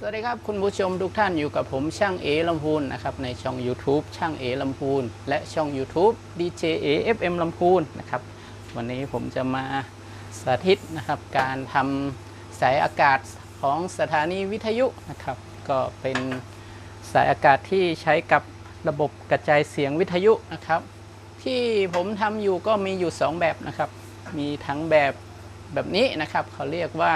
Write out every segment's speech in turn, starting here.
สวัสดีครับ คุณผู้ชมทุกท่านอยู่กับผมช่างเอลำพูนนะครับในช่อง YouTube ช่างเอลำพูนและช่อง YouTube DJ A FM ลำพูนนะครับวันนี้ผมจะมาสาธิตนะครับการทำสายอากาศของสถานีวิทยุนะครับ ก็เป็นสายอากาศที่ใช้กับระบบกระจายเสียงวิทยุนะครับ ที่ผมทำอยู่ก็มีอยู่ 2 แบบนะครับ มีทั้งแบบแบบนี้นะครับ เขาเรียกว่า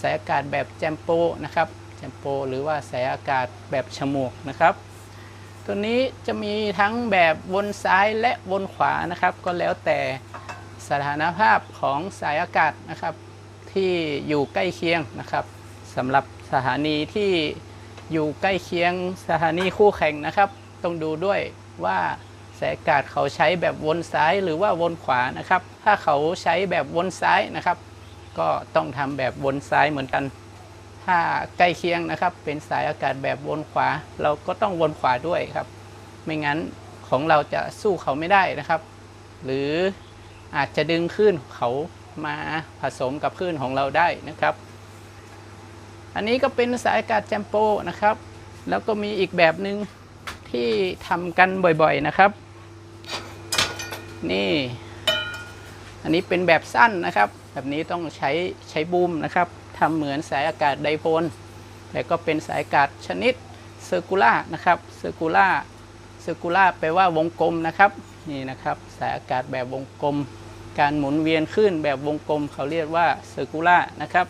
สายอากาศแบบแจมโปนะครับ แจมโปหรือว่าสายอากาศแบบฉมวกนะครับ ตัวนี้จะมีทั้งแบบวนซ้ายและวนขวานะครับ ก็แล้วแต่สถานภาพของสายอากาศนะครับ ที่อยู่ใกล้เคียงนะครับสำหรับสถานีที่อยู่ใกล้เคียงสถานีคู่แข่งนะครับ ต้องดูด้วยว่าสายอากาศเขาใช้แบบวนซ้ายหรือว่าวนขวานะครับ ถ้าเขาใช้แบบวนซ้ายนะครับ ก็ต้องทำแบบวนซ้ายเหมือนกัน ถ้าใกล้เคียงนะครับ เป็นสายอากาศแบบวนขวา เราก็ต้องวนขวาด้วยครับ ไม่งั้นของเราจะสู้เขาไม่ได้นะครับ หรืออาจจะดึงคลื่นเขามาผสมกับคลื่นของเราได้นะครับ อันนี้ก็เป็นสายอากาศแจมโปนะครับ แล้วก็มีอีกแบบหนึ่งที่ทำกันบ่อยๆนะครับ นี่ อันนี้เป็นแบบสั้นนะครับ แบบนี้ต้องใช้ใช้บูมนะครับ ทำเหมือนสายอากาศไดโพลแล้วก็เป็นสายอากาศชนิดเซอร์คูล่านะครับเซอร์คูล่าเซอร์คูล่าแปลว่าวงกลมนะครับนี่นะครับสายอากาศแบบวงกลม การหมุนเวียนขึ้นแบบวงกลม เขาเรียกว่าเซอร์คูล่านะครับ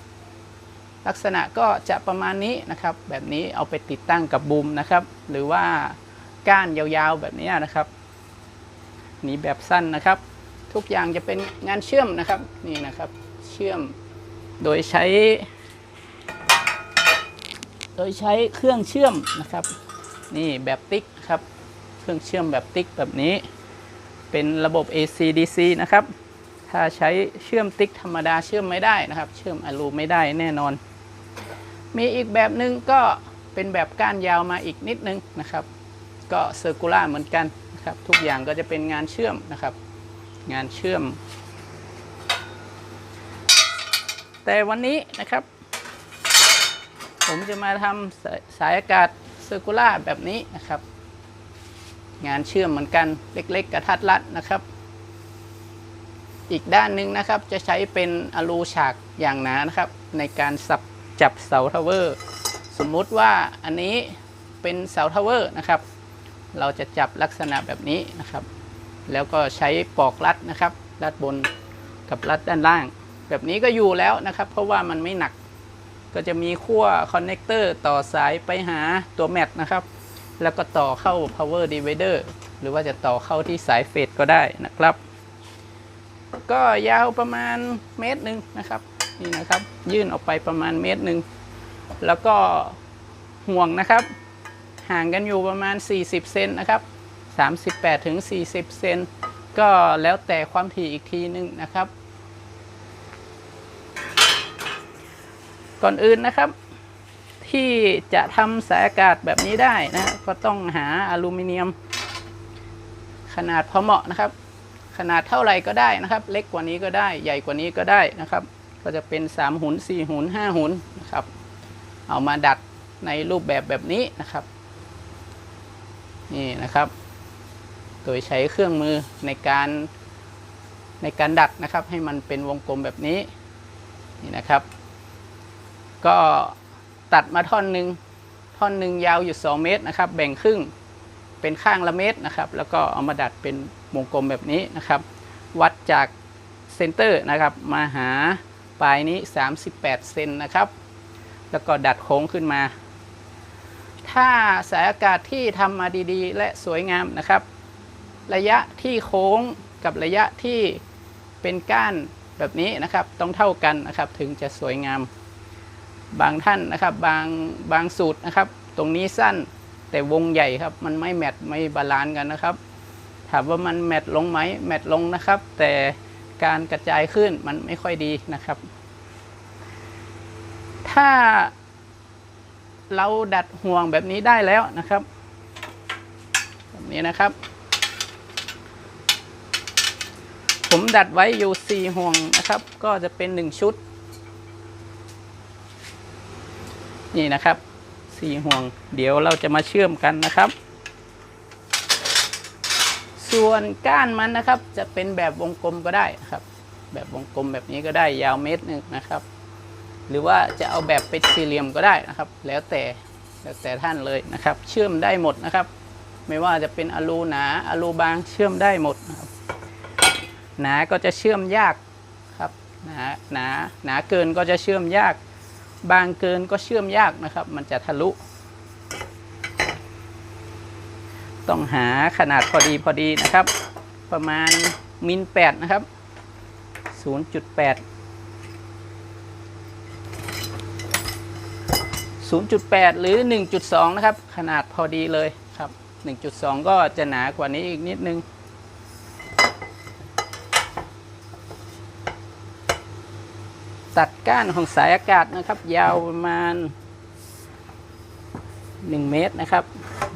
ลักษณะก็จะประมาณนี้นะครับ แบบนี้เอาไปติดตั้งกับบูมนะครับ หรือว่าก้านยาวๆแบบนี้นะครับนี่แบบสั้นนะครับ ทุกอย่างจะเป็นงานเชื่อมนะครับนี่นะครับ เชื่อม โดยใช้ โดยใช้เครื่องเชื่อมนะครับ นี่แบบติ๊กครับ เครื่องเชื่อมแบบติ๊กแบบนี้ เป็นระบบ AC DC นะครับ ถ้าใช้เชื่อมติ๊กธรรมดาเชื่อมไม่ได้นะครับ เชื่อมอลูไม่ได้แน่นอน มีอีกแบบหนึ่งก็เป็นแบบก้านยาวมาอีกนิดนึงนะครับ ก็เซอร์คูล่าเหมือนกันนะครับ ทุกอย่างก็จะเป็นงานเชื่อมนะครับ งานเชื่อม แต่วันนี้นะครับ ผมจะมาทำสายสายอากาศเซอร์คูล่าแบบนี้นะครับ งานเชื่อมเหมือนกันเล็กๆกระทัดรัดนะครับ อีกด้านหนึ่งนะครับจะใช้เป็นอลูฉากอย่างหนานะครับ ในการสับจับเสาทาวเวอร์ สมมุติว่าอันนี้เป็นเสาทาวเวอร์นะครับ เราจะจับลักษณะแบบนี้นะครับ แล้วก็ใช้ปอกรัดนะครับ รัดบนกับรัดด้านล่าง แบบนี้ก็อยู่แล้วนะครับ เพราะว่ามันไม่หนัก ก็จะมีขั้วคอนเนคเตอร์ต่อสายไปหาตัวแมทนะครับ แล้วก็ต่อเข้า power divider หรือว่าจะต่อเข้าที่สายเฟดก็ได้นะครับ ก็ยาวประมาณเมตรหนึ่งนะครับนี่นะครับ ยื่นออกไปประมาณเมตรหนึ่งแล้วก็ห่วงนะครับ ห่างกันอยู่ประมาณ 40 เซนนะครับ 38ถึง40 เซนก็แล้วแต่ความถี่อีกทีนึงนะครับ ก่อนอื่นนะครับ ที่จะทำสายอากาศแบบนี้ได้นะก็ต้องหาอลูมิเนียม ขนาดพอเหมาะนะครับ ขนาดเท่าไหร่ก็ได้นะครับ เล็กกว่านี้ก็ได้ ใหญ่กว่านี้ก็ได้นะครับ ก็จะเป็น3หุน4หุน5หุนนะครับเอามาดัดในรูปแบบแบบนี้นะครับนี่นะครับ โดยใช้เครื่องมือในการในการดัดนะครับ ให้มันเป็นวงกลมแบบนี้นี่นะครับ ก็ตัดมาท่อนหนึ่งท่อนหนึ่งยาวอยู่ 2 เมตรนะครับ แบ่งครึ่งเป็นข้างละเมตรนะครับ แล้วก็เอามาดัดเป็นวงกลมแบบนี้นะครับ วัดจากเซนเตอร์นะครับมาหาปลายนี้ 38 เซนนะครับ แล้วก็ดัดโค้งขึ้นมา ถ้าสายอากาศที่ทำมาดีๆ และสวยงามนะครับ ระยะที่โค้งกับระยะที่เป็นก้านแบบนี้นะครับ ต้องเท่ากันนะครับ ถึงจะสวยงาม บางท่านนะครับบางบางสูตรนะครับ ตรงนี้สั้นแต่วงใหญ่ครับ มันไม่แมทไม่บาลานซ์กันนะครับ ถามว่ามันแมทลงไหมแมทลงนะครับ แต่การกระจายขึ้นมันไม่ค่อยดีนะครับ ถ้าเราดัดห่วงแบบนี้ได้แล้วนะครับแบบนี้นะครับ ผมดัดไว้อยู่4ห่วงนะครับ ก็จะเป็น 1 ชุด นี่นะครับสี่ห่วง เดี๋ยวเราจะมาเชื่อมกันนะครับ ส่วนก้านมันนะครับ จะเป็นแบบวงกลมก็ได้ครับ แบบวงกลมแบบนี้ก็ได้ยาวเมตรหนึ่งนะครับ หรือว่าจะเอาแบบเป็นสี่เหลี่ยมก็ได้นะครับ แล้วแต่แล้วแต่ท่านเลยนะครับ เชื่อมได้หมดนะครับ ไม่ว่าจะเป็นอะลูหนาอะลูบางเชื่อมได้หมดนะครับหนาก็จะเชื่อมยากครับหนาหนาหนาเกินก็จะเชื่อมยาก บางเกินก็เชื่อมยากนะครับ มันจะทะลุ ต้องหาขนาดพอดีพอดีนะครับ ประมาณมิลแปดนะครับ 0.8 0.8 หรือ 1.2 นะครับ ขนาดพอดีเลยครับ 1.2 ก็จะหนากว่านี้อีกนิดนึง ตัดก้านของสายอากาศนะครับ ยาวประมาณ 1 เมตรนะครับ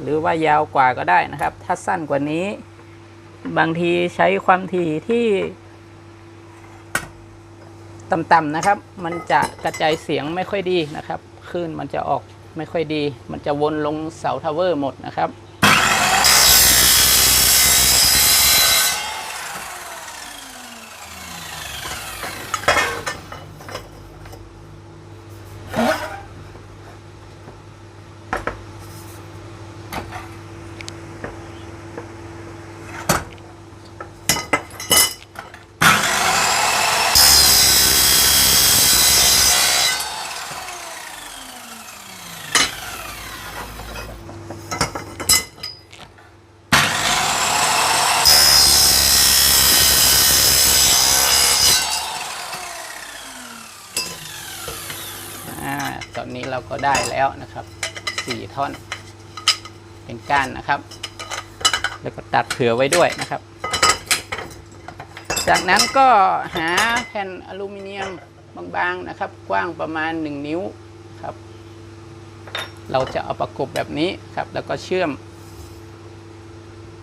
หรือว่ายาวกว่าก็ได้นะครับ ถ้าสั้นกว่านี้ บางทีใช้ความถี่ที่ต่ำๆนะครับ มันจะกระจายเสียงไม่ค่อยดีนะครับคลื่นมันจะออกไม่ค่อยดี มันจะวนลงเสาทาวเวอร์หมดนะครับ อ่าตอนนี้เราก็ได้ แล้วนะครับสี่ท่อน เป็นก้านนะครับ แล้วก็ตัดเผื่อไว้ด้วยนะครับ จากนั้นก็หาแผ่นอลูมิเนียมบางๆนะครับ กว้างประมาณ 1 นิ้วครับ เราจะเอาประกบแบบนี้ครับ แล้วก็เชื่อม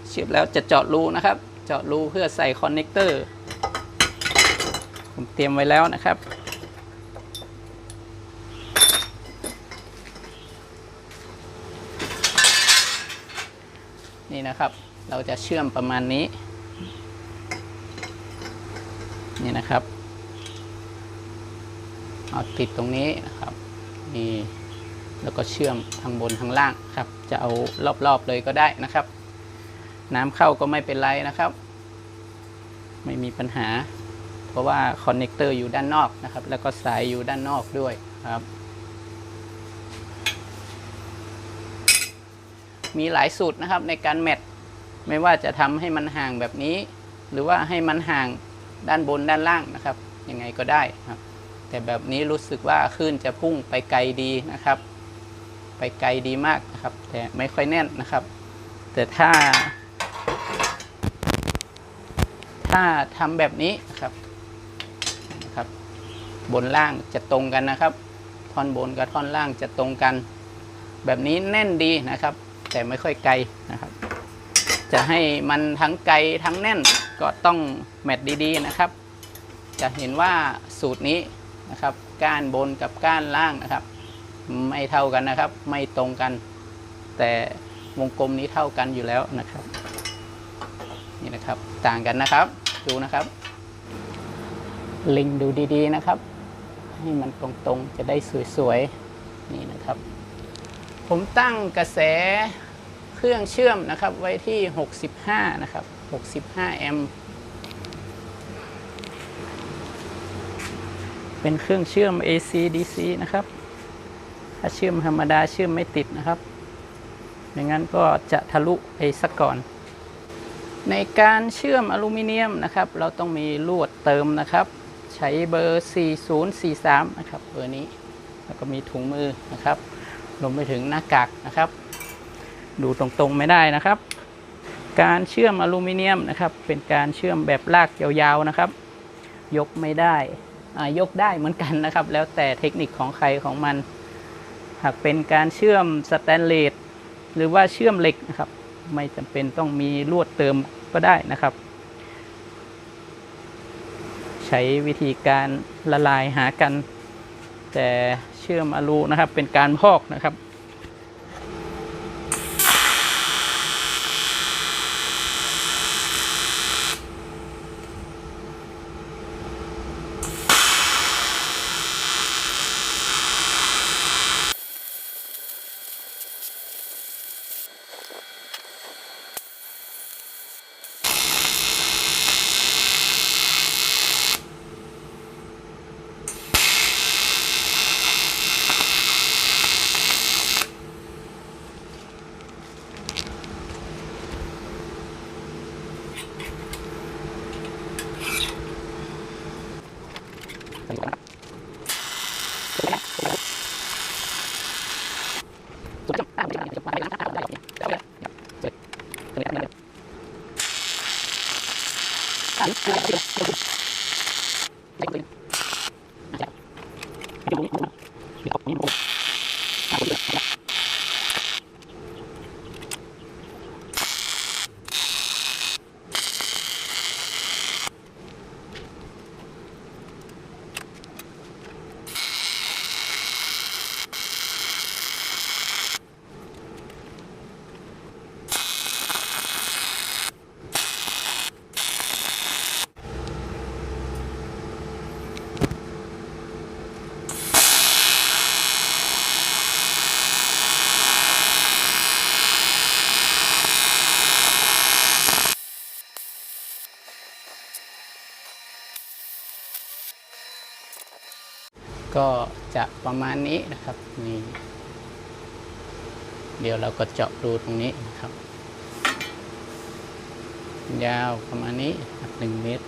เชื่อมแล้วจะเจาะรูนะครับ เจาะรูเพื่อใส่คอนเนคเตอร์ผมเตรียมไว้แล้วนะครับ นี่นะครับ เราจะเชื่อมประมาณนี้ นี่นะครับ เอาติดตรงนี้นะครับนี่แล้วก็เชื่อมทางบนทางล่างครับ จะเอารอบๆเลยก็ได้นะครับ น้ำเข้าก็ไม่เป็นไรนะครับ ไม่มีปัญหา เพราะว่าคอนเนคเตอร์อยู่ด้านนอกนะครับ แล้วก็สายอยู่ด้านนอกด้วยครับ มีหลายสูตรนะครับในการแมทไม่ว่าจะทำให้มันห่างแบบนี้ หรือว่าให้มันห่างด้านบนด้านล่างนะครับยังไงก็ได้ครับ แต่แบบนี้รู้สึกว่าคลื่นจะพุ่งไปไกลดีนะครับ ไปไกลดีมากนะครับ แต่ไม่ค่อยแน่นนะครับ แต่ถ้า ถ้าทำแบบนี้นะครับนะครับ บนล่างจะตรงกันนะครับ ท่อนบนกับท่อนล่างจะตรงกัน แบบนี้แน่นดีนะครับ แต่ไม่ค่อยไกลนะครับ จะให้มันทั้งไกลทั้งแน่นก็ต้องแมทดีๆนะครับ จะเห็นว่าสูตรนี้นะครับก้านบนกับก้านล่างนะครับ ไม่เท่ากันนะครับ ไม่ตรงกัน แต่วงกลมนี้เท่ากันอยู่แล้วนะครับ นี่นะครับต่างกันนะครับ ดูนะครับลิงดูดีๆนะครับ ให้มันตรงๆจะได้สวยๆ นี่นะครับ ผมตั้งกระแสเครื่องเชื่อมนะครับไว้ที่ 65 นะครับ 65 แอมป์เป็นเครื่องเชื่อม AC DC นะครับ ถ้าเชื่อมธรรมดาเชื่อมไม่ติดนะครับไม่งั้นก็จะทะลุไปสักก่อน ในการเชื่อมอลูมิเนียมนะครับ เราต้องมีลวดเติมนะครับ ใช้เบอร์ 4043 นะครับ เบอร์นี้ แล้วก็มีถุงมือนะครับ รวมไปถึงหน้ากากนะครับ ดูตรงๆไม่ได้นะครับ การเชื่อมอลูมิเนียมนะครับ เป็นการเชื่อมแบบลากยาวๆนะครับ ยกไม่ได้ยกได้เหมือนกันนะครับ แล้วแต่เทคนิคของใครของมัน หากเป็นการเชื่อมสแตนเลสหรือว่าเชื่อมเหล็กนะครับ ไม่จำเป็นต้องมีลวดเติมก็ได้นะครับ ใช้วิธีการละลายหากัน แต่เชื่อมอลูนะครับเป็นการพอกนะครับ ก็จะประมาณนี้นะครับนี่เดี๋ยวเราก็เจาะรูตรงนี้นะครับ ยาวประมาณนี้หนึ่งเมตร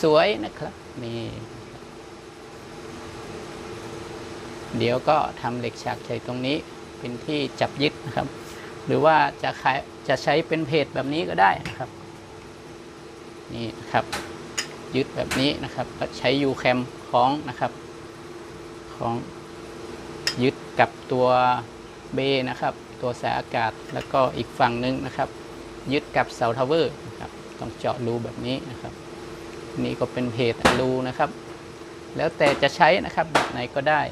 สวยๆนะครับนี่เดี๋ยวก็ทำเหล็กฉากใส่ตรงนี้เป็นที่จับยึดนะครับ หรือว่าจะขายจะใช้เป็นเพจแบบนี้ก็ได้นะครับ นี่นะครับ ยึดแบบนี้นะครับก็ใช้ยูแคมคล้องนะครับ ของยึดกับตัวเบนะครับ ตัวสายอากาศแล้วก็อีกฝั่งหนึงนะครับ ยึดกับเสาทาวเวอร์นะครับต้องเจาะรูแบบนี้นะครับ นี่ก็เป็นเพจรูนะครับ แล้วแต่จะใช้นะครับแบบไหนก็ได้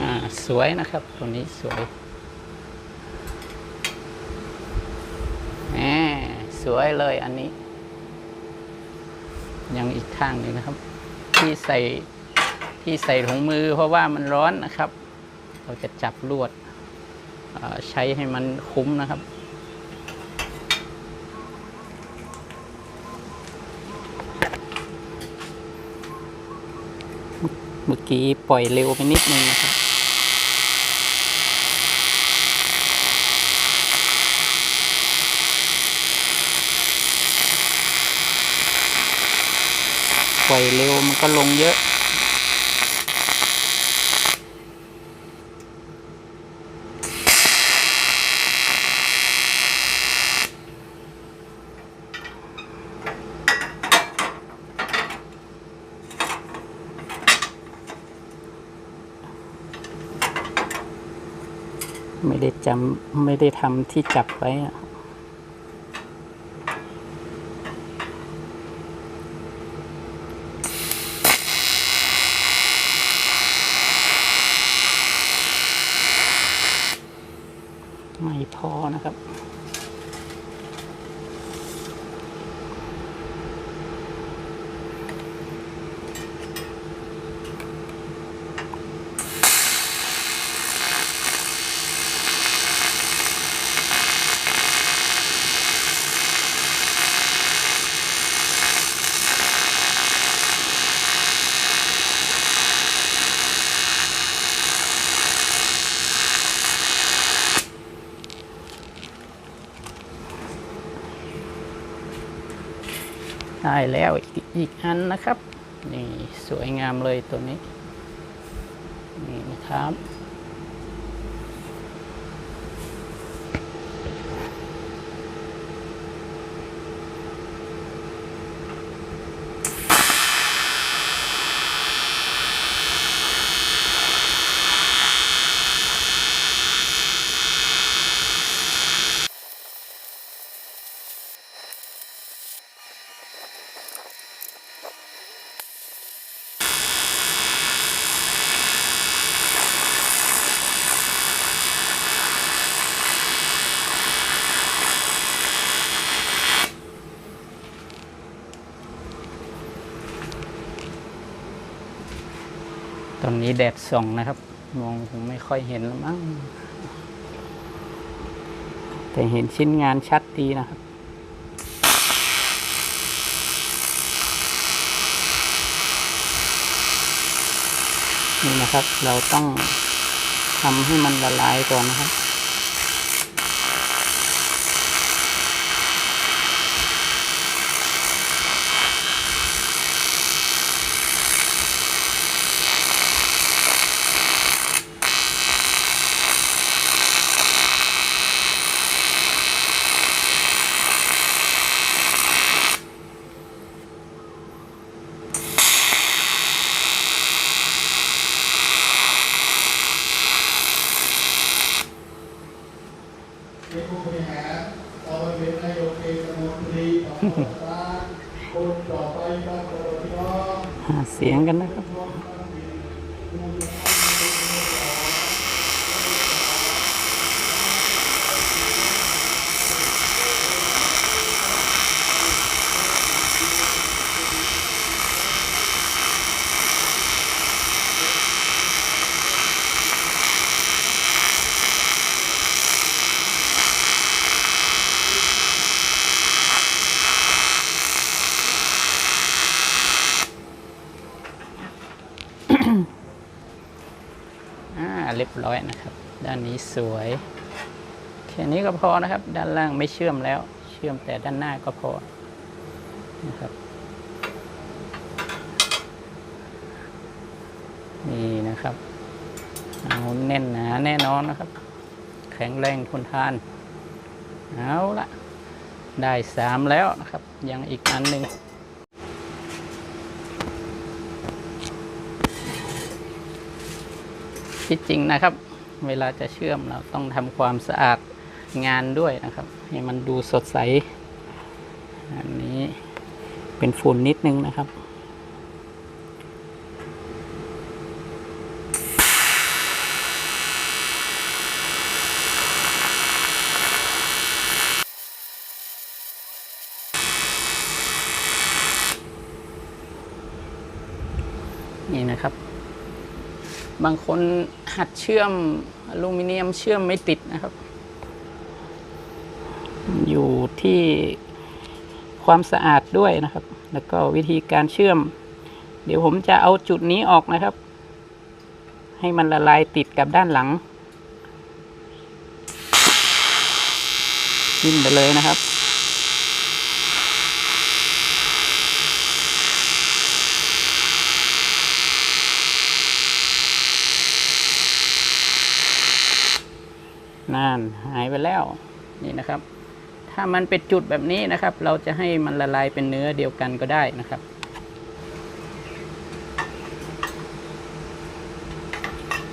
อ่า สวยนะครับตัวนี้สวยแหมสวยเลยอันนี้ ยังอีกข้างหนึ่งนะครับ ที่ใส่ที่ใส่ถุงมือเพราะว่ามันร้อนนะครับ เราจะจับลวดใช้ให้มันคุ้มนะครับเมื่อกี้ปล่อยเร็วไปนิดนึงนะครับ ปล่อยเร็วมันก็ลงเยอะ ไม่ได้จำไม่ได้ทำที่จับไว้อะ ได้แล้วอีกอีกอันนะครับ นี่สวยงามเลยตัวนี้ นี่นะครับ อนนี้แดดส่องนะครับ มองผมไม่ค่อยเห็นแล้วมั้งแต่เห็นชิ้นงานชัดดีนะครับนี่นะครับ เราต้องทำให้มันละลายก่อนนะครับ เป็นผู้บริหารต่อไปเป็นนายกเทศมนตรีของรัฐบาลคนต่อไปบ้านเราพี่น้อง หาเสียงกันนะครับ อ่าเรีย บร้อยนะครับ ด้านนี้สวยแค่นี้ก็พอนะครับ ด้านล่างไม่เชื่อมแล้ว เชื่อมแต่ด้านหน้าก็พอนะครับนี่นะครับเอาแน่นหนาแน่นอนนะครับ แข็งแรงทนทานเอาละได้สามแล้วนะครับ ยังอีกอันหนึ่ง ที่จริงนะครับ เวลาจะเชื่อมเราต้องทำความสะอาดงานด้วยนะครับ ให้มันดูสดใส อันนี้เป็นฝุ่นนิดนึงนะครับ นี่นะครับ บางคนหัดเชื่อมอลูมิเนียมเชื่อมไม่ติดนะครับ อยู่ที่ความสะอาดด้วยนะครับ แล้วก็วิธีการเชื่อม เดี๋ยวผมจะเอาจุดนี้ออกนะครับ ให้มันละลายติดกับด้านหลังจิ้มไปเลยนะครับ นั่นหายไปแล้วนี่นะครับ ถ้ามันเป็นจุดแบบนี้นะครับ เราจะให้มันละลายเป็นเนื้อเดียวกันก็ได้นะครับ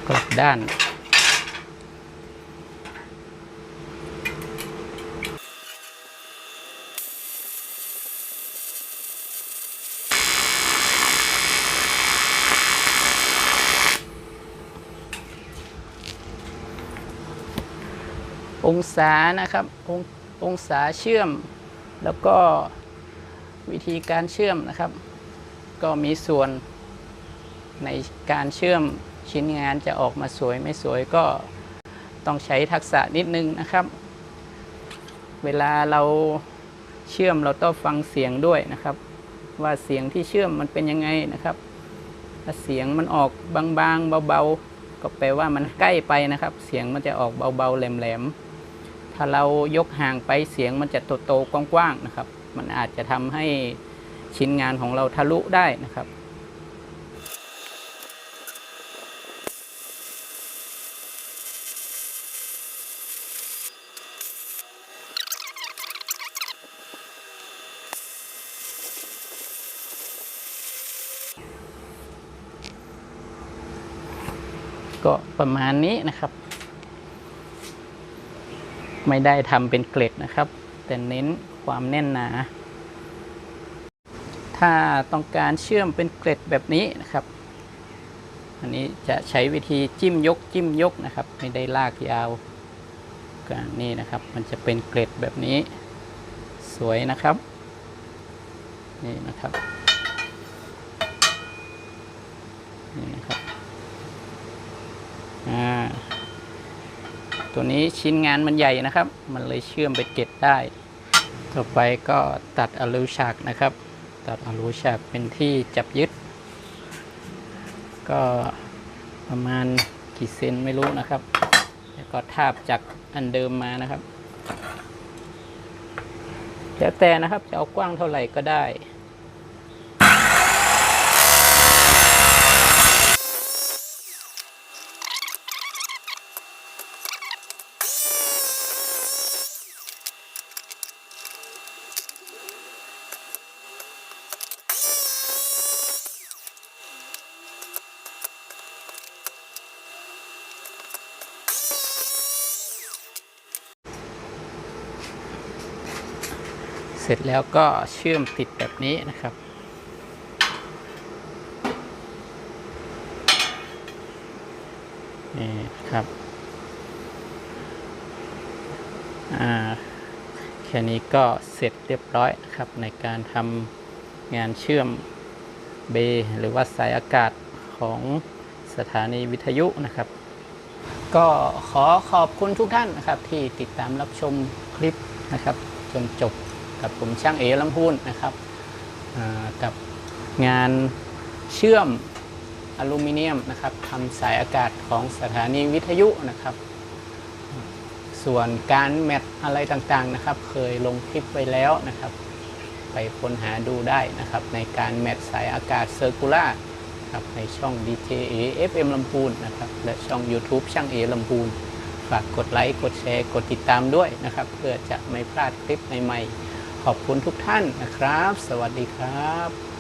กลับด้าน องศานะครับององศาเชื่อม แล้วก็วิธีการเชื่อมนะครับ ก็มีส่วนในการเชื่อมชิ้นงานจะออกมาสวยไม่สวยก็ต้องใช้ทักษะนิดนึงนะครับ เวลาเราเชื่อมเราต้องฟังเสียงด้วยนะครับ ว่าเสียงที่เชื่อมมันเป็นยังไงนะครับถ้าเสียงมันออกบางๆเบาๆก็แปลว่ามันใกล้ไปนะครับ เสียงมันจะออกเบาๆแหลมๆ ถ้าเรายกห่างไปเสียงมันจะโตๆกว้างๆนะครับ มันอาจจะทำให้ชิ้นงานของเราทะลุได้นะครับก็ประมาณนี้นะครับ ไม่ได้ทำเป็นเกล็ดนะครับ แต่เน้นความแน่นหนา ถ้าต้องการเชื่อมเป็นเกล็ดแบบนี้นะครับ อันนี้จะใช้วิธีจิ้มยกจิ้มยกนะครับ ไม่ได้ลากยาวก็นี่นะครับ มันจะเป็นเกล็ดแบบนี้ สวยนะครับ นี่นะครับนี่นะครับ ตัวนี้ชิ้นงานมันใหญ่นะครับ มันเลยเชื่อมไปเก็ตได้ ต่อไปก็ตัดอลูฉากนะครับ ตัดอลูฉากเป็นที่จับยึด ก็ประมาณกี่เซนไม่รู้นะครับ แล้วก็ทาบจากอันเดิมมานะครับ แล้วแต่นะครับจะเอากว้างเท่าไหร่ก็ได้ เสร็จแล้วก็เชื่อมติดแบบนี้นะครับ นี่ครับอ่าแค่นี้ก็เสร็จเรียบร้อยนะครับ ในการทำงานเชื่อมเบหรือว่าสายอากาศของสถานีวิทยุนะครับ ก็ขอขอบคุณทุกท่านนะครับที่ติดตามรับชมคลิปนะครับ จนจบ กับผมช่างเอลำพูนนะครับกับงานเชื่อมอลูมิเนียมนะครับทำสายอากาศของสถานีวิทยุนะครับ ส่วนการแมทอะไรต่างๆนะครับ เคยลงคลิปไว้แล้วนะครับ ไปค้นหาดูได้นะครับ ในการแมทสายอากาศเซอร์คูล่าครับในช่อง DJA FM ลำพูนนะครับ และช่อง YouTube ช่างเอลำพูนฝากกดไลค์ กดแชร์ กดติดตามด้วยนะครับ เพื่อจะไม่พลาดคลิปใหม่ๆ ขอบคุณทุกท่านนะครับ สวัสดีครับ